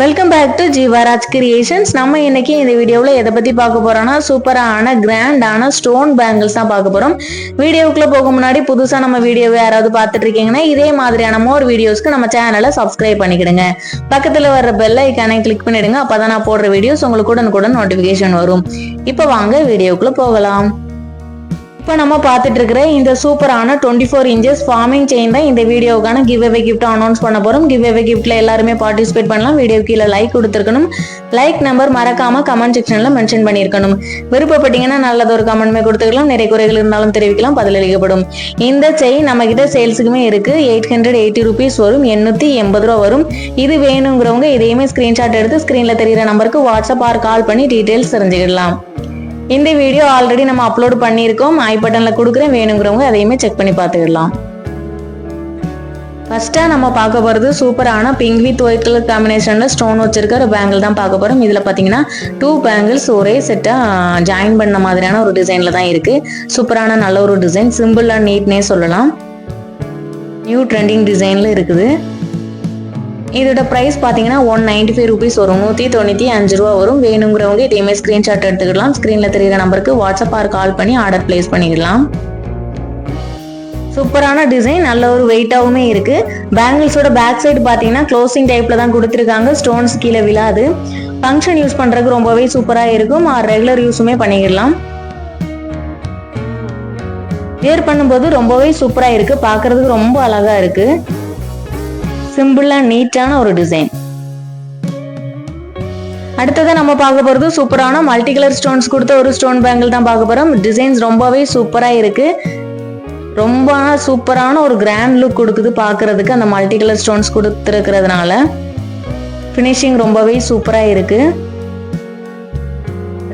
Welcome back to Jeevaraj creations நம்ம இன்னைக்கு இந்த வீடியோவில் எதை பற்றி பார்க்க போறோம்னா சூப்பரான கிராண்டான ஸ்டோன் பேங்கிள்ஸ் தான் பார்க்க போகிறோம் வீடியோக்குள்ள போக முன்னாடி புதுசாக நம்ம வீடியோவை யாராவது பார்த்துட்டு இருக்கீங்கன்னா இதே மாதிரியான மோர் வீடியோஸ்க்கு நம்ம சேனலை சப்ஸ்கிரைப் பண்ணிக்கிடுங்க. பக்கத்தில் வர்ற பெல் ஐக்கானை கிளிக் பண்ணிடுங்க. அப்போ தான் நான் போடுற வீடியோஸ் உங்களுக்கு உடனுக்குடன் நோட்டிஃபிகேஷன் வரும். இப்போ வாங்க வீடியோக்குள்ள போகலாம். இப்போ நம்ம பார்த்துட்டு இருக்கிற இந்த சூப்பரான twenty four inches forming chain தான் இந்த வீடியோவுக்கான கிவ் அவே கிஃப்ட் அனௌன்ஸ் பண்ண போகிறோம் கிவ் அவே கிஃப்ட்டில் எல்லாருமே பார்ட்டிசிபேட் பண்ணலாம். வீடியோ கீழே லைக் கொடுத்துருக்கணும். லைக் நம்பர் மறக்காம கமெண்ட் செக்ஷனில் மென்ஷன் பண்ணியிருக்கணும். விருப்பப்பட்டீங்கன்னா நல்லது ஒரு கமெண்ட்மே கொடுத்துக்கலாம். நிறைய குறைகள் இருந்தாலும் தெரிவிக்கலாம். பதிலளிக்கப்படும். இந்த செயின் நம்ம கிட்ட சேல்ஸுக்குமே இருக்கு. எயிட் ஹண்ட்ரட் எயிட்டி ருபீஸ் வரும். எண்ணூற்றி எண்பது ரூபா வரும். இது வேணுங்கிறவங்க இதையுமே ஸ்கிரீன்ஷாட் எடுத்து ஸ்க்ரீனில் தெரிகிற நம்பருக்கு வாட்ஸ்அப் ஆர் கால் பண்ணி டீட்டெயில்ஸ் தெரிஞ்சுக்கிடலாம். இந்த வீடியோ ஆல்ரெடி நம்ம அப்லோட் பண்ணியிருக்கோம். ஐ பட்டனில் கொடுக்குறேன். வேணுங்கிறவங்க அதையுமே செக் பண்ணி பார்த்துக்கலாம் ஃபர்ஸ்ட்டாக நம்ம பார்க்க போகிறது சூப்பரான பிங்க் வித் ஒயிட் கலர் காம்பினேஷனில் ஸ்டோன் வச்சிருக்க ஒரு பேங்கிள் தான் பார்க்க போகிறோம் இதில் பார்த்தீங்கன்னா டூ பேங்கிள்ஸ் ஒரே செட்டாக ஜாயின் பண்ண மாதிரியான ஒரு டிசைனில் தான் இருக்குது சூப்பரான நல்ல ஒரு டிசைன் சிம்பிள் அண்ட் நீட்னே சொல்லலாம். நியூ ட்ரெண்டிங் டிசைனில் இருக்குது. இதோட ப்ரைஸ் பார்த்தீங்கன்னா ஒன் நைன்டி ஃபைவ் ருபீஸ் வரும். நூற்றி தொண்ணூற்றி அஞ்சு ரூபா வரும். வேணுங்கிறவங்க இதையுமே ஸ்க்ரீன்ஷாட் எடுத்துக்கலாம் ஸ்க்ரீனில் தெரியுற நம்பருக்கு வாட்ஸ்அப் ஆர் கால் பண்ணி ஆர்டர் ப்ளேஸ் பண்ணிக்கலாம் சூப்பரான டிசைன் நல்ல ஒரு வெயிட்டாகவுமே இருக்கு. பேங்கிள்ஸோட பேக் சைடு பார்த்தீங்கன்னா க்ளோசிங் டைப்ல தான் கொடுத்துருக்காங்க. ஸ்டோன்ஸ் கீழே விழாது. ஃபங்க்ஷன் யூஸ் பண்ணுறதுக்கு ரொம்பவே சூப்பராக இருக்கும். ரெகுலர் யூஸுமே பண்ணிக்கலாம் வேர் பண்ணும்போது ரொம்பவே சூப்பராக இருக்கு. பார்க்கறதுக்கு ரொம்ப அழகா இருக்கு. சிம்பிளா நீட்டான ஒரு டிசைன் அடுத்தது நம்ம பார்க்க போறது சூப்பரான மல்டி கலர் ஸ்டோன்ஸ் கொடுத்த ஒரு ஸ்டோன் பேங்கிள் தான் பார்க்க போறோம். டிசைன்ஸ் ரொம்பவே சூப்பரா இருக்கு. ரொம்ப சூப்பரான ஒரு கிராண்ட் லுக் கொடுக்குது பார்க்கறதுக்கு அந்த மல்டி கலர் ஸ்டோன்ஸ் கொடுத்துருக்கிறதுனால. ஃபினிஷிங் ரொம்பவே சூப்பரா இருக்கு.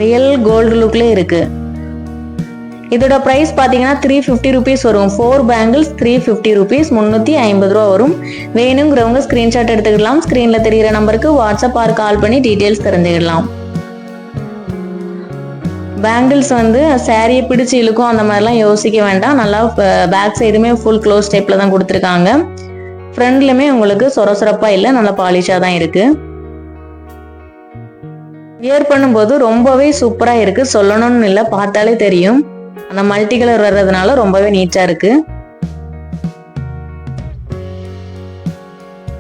ரியல் கோல்டு லுக்ல இருக்குது இதோட ப்ரைஸ் பார்த்தீங்கன்னா த்ரீ ஃபிஃப்டி ருபீஸ் வரும். Four bangles three fifty rupees முந்நூற்றி ஐம்பது ரூபா வரும். வேணுங்கிறவங்க ஸ்க்ரீன்ஷாட் எடுத்துக்கலாம் ஸ்க்ரீனில் தெரிகிற நம்பருக்கு வாட்ஸ்அப் ஆர் கால் பண்ணி டீட்டெயில்ஸ் தெரிஞ்சுக்கலாம் பேங்கிள்ஸ் வந்து சேரீயை பிடிச்சு இழுக்கும் அந்த மாதிரிலாம் யோசிக்க வேண்டாம். நல்லா பேக் சைடுமே ஃபுல் க்ளோஸ் டைப்பில் தான் கொடுத்துருக்காங்க. ஃப்ரண்ட்லையுமே உங்களுக்கு சொர சொரப்பாக இல்லை நல்லா பாலிஷாக தான் இருக்குது வியர் பண்ணும்போது ரொம்பவே சூப்பராக இருக்குது சொல்லணும்னு இல்லை பார்த்தாலே தெரியும். அந்த மல்டி கலர் வர்றதுனால ரொம்பவே நீட்டாக இருக்கு.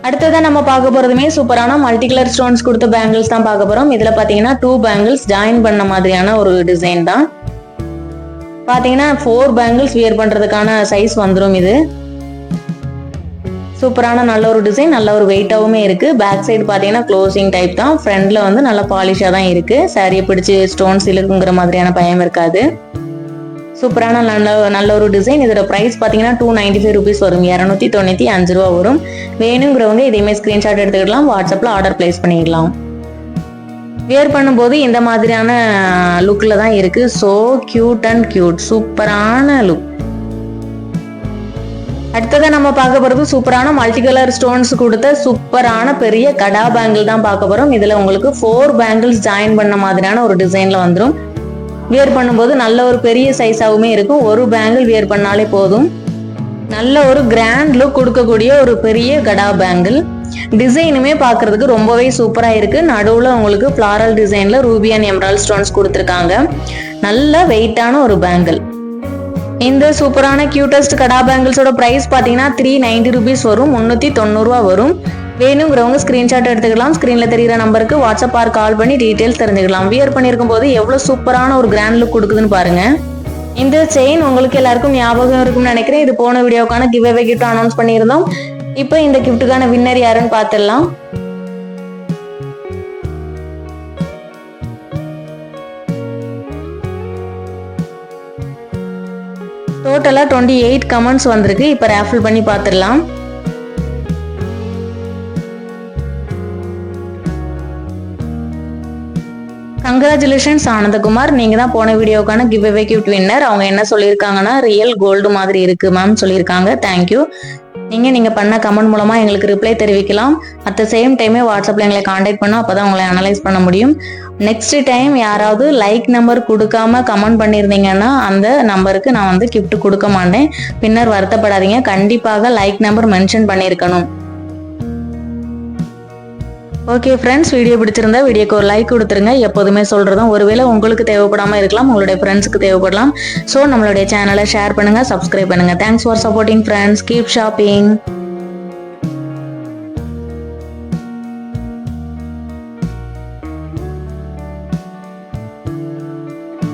அடுத்ததான் நம்ம பார்க்க போறதுமே சூப்பரான மல்டி கலர் ஸ்டோன்ஸ் கொடுத்த பேங்கிள்ஸ் தான் பார்க்க போறோம். இதுல பாத்தீங்கன்னா டூ பேங்கிள்ஸ் ஜாயின் பண்ண மாதிரியான ஒரு டிசைன் தான். பாத்தீங்கன்னா ஃபோர் பேங்கிள்ஸ் வியர் பண்றதுக்கான சைஸ் வந்துடும் இது. சூப்பரான நல்ல ஒரு டிசைன் நல்ல ஒரு வெயிட்டாகவுமே இருக்கு. பேக் சைடு பாத்தீங்கன்னா க்ளோசிங் டைப் தான். ஃப்ரண்ட்ல வந்து நல்லா பாலிஷா தான் இருக்கு. சாரியை பிடிச்சி ஸ்டோன்ஸ் இழுக்குங்கிற மாதிரியான பயம் இருக்காது. சூப்பரான நல்ல நல்ல ஒரு டிசைன் இதோட ப்ரைஸ் பார்த்தீங்கன்னா டூ நைன்டி ஃபைவ் ருபீஸ் வரும். இரநூத்தி தொண்ணூற்றி அஞ்சு ரூபா வரும். வேணுங்கிறவங்க இதேமாதிரி ஸ்க்ரீன்ஷாட் எடுத்துக்கலாம். வாட்ஸ்அப்பில் ஆர்டர் பிளேஸ் பண்ணிக்கலாம். வியர் பண்ணும்போது இந்த மாதிரியான லுக்கில் தான் இருக்கு. ஸோ கியூட் அண்ட் கியூட் சூப்பரான லுக் அடுத்ததாக நம்ம பார்க்க போகிறது சூப்பரான மல்டி கலர் ஸ்டோன்ஸ் கொடுத்த சூப்பரான பெரிய கடா பேங்கிள் தான் பார்க்க போகிறோம் இதில் உங்களுக்கு ஃபோர் பேங்கிள்ஸ் ஜாயின் பண்ண மாதிரியான ஒரு டிசைனில் வந்துடும் வியர் பண்ணும்போது நல்ல ஒரு பெரிய சைஸாகவுமே இருக்கும். ஒரு பேங்கிள் வியர் பண்ணாலே போதும். நல்ல ஒரு கிராண்ட் லுக் கொடுக்கக்கூடிய ஒரு பெரிய கடா பேங்கிள் டிசைனுமே பார்க்கறதுக்கு ரொம்பவே சூப்பராக இருக்கு. நடுவில் உங்களுக்கு ஃப்ளாரல் டிசைனில் ரூபி அண்ட் எம்ரால் ஸ்டோன்ஸ் கொடுத்துருக்காங்க. நல்ல வெயிட்டான ஒரு பேங்கிள் இந்த சூப்பரான கியூட்டஸ்ட் கடா பேங்கிள்ஸோட ப்ரைஸ் பார்த்தீங்கன்னா த்ரீ நைன்டி ருபீஸ் வரும் முந்நூற்றி தொண்ணூறுரூவா வரும். வேணுங்கிறவங்க ஸ்க்ரீன்ஷாட் எடுத்துக்கலாம். ஸ்க்ரீனில் தெரிகிற நம்பருக்கு வாட்ஸ்அப் ஆர் கால் பண்ணி டீட்டெயில்ஸ் தெரிஞ்சுக்கலாம். வியர் பண்ணியிருக்கும் போது எவ்வளோ சூப்பரான ஒரு கிராண்ட் லுக் கொடுக்குதுன்னு பாருங்கள் இந்த செயின் உங்களுக்கு எல்லாருக்கும் ஞாபகம் இருக்கும்னு நினைக்கிறேன். இது போன வீடியோக்கான கிவ் அவே கிஃப்ட் அனௌன்ஸ் பண்ணியிருந்தோம். இப்போ இந்த கிஃப்ட்டுக்கான வின்னர் யாருன்னு பார்த்துடலாம். டோட்டலாக டுவெண்ட்டி எயிட் கமெண்ட்ஸ் வந்திருக்கு. இப்போ ரேஃபில் பண்ணி பார்த்துடலாம் கங்க்ராச்சுலேஷன்ஸ் ஆனந்தகுமார். நீங்க தான் போன வீடியோக்கான கிவ் அவே கிஃப்ட் வின்னர் அவங்க என்ன சொல்லியிருக்காங்கன்னா ரியல் கோல்டு மாதிரி இருக்கு மேம் சொல்லியிருக்காங்க. தேங்க்யூ நீங்கள் நீங்கள் பண்ண கமெண்ட் மூலமாக எங்களுக்கு ரிப்ளை தெரிவிக்கலாம். அட் த சேம் டைமே வாட்ஸ்அப்பில் எங்களை காண்டாக்ட் பண்ணோம் அப்போ தான் உங்களை அனலைஸ் பண்ண முடியும். நெக்ஸ்ட் டைம் யாராவது லைக் நம்பர் கொடுக்காம கமெண்ட் பண்ணியிருந்தீங்கன்னா அந்த நம்பருக்கு நான் வந்து கிஃப்ட் கொடுக்க மாட்டேன். பின்னர் வருத்தப்படாதீங்க. கண்டிப்பாக லைக் நம்பர் மென்ஷன் பண்ணியிருக்கணும். ஓகே ஃப்ரெண்ட்ஸ் வீடியோ பிடிச்சிருந்தா வீடியோக்கு ஒரு லைக் கொடுத்துருங்க. எப்போதுமே சொல்கிறதும் ஒருவேளை உங்களுக்கு தேவைப்படாமல் இருக்கலாம். உங்களுடைய ஃப்ரெண்ட்ஸுக்கு தேவைப்படலாம். ஸோ நம்மளுடைய சேனலை ஷேர் பண்ணுங்கள் சப்ஸ்கிரைப் பண்ணுங்கள் thanks for supporting friends keep shopping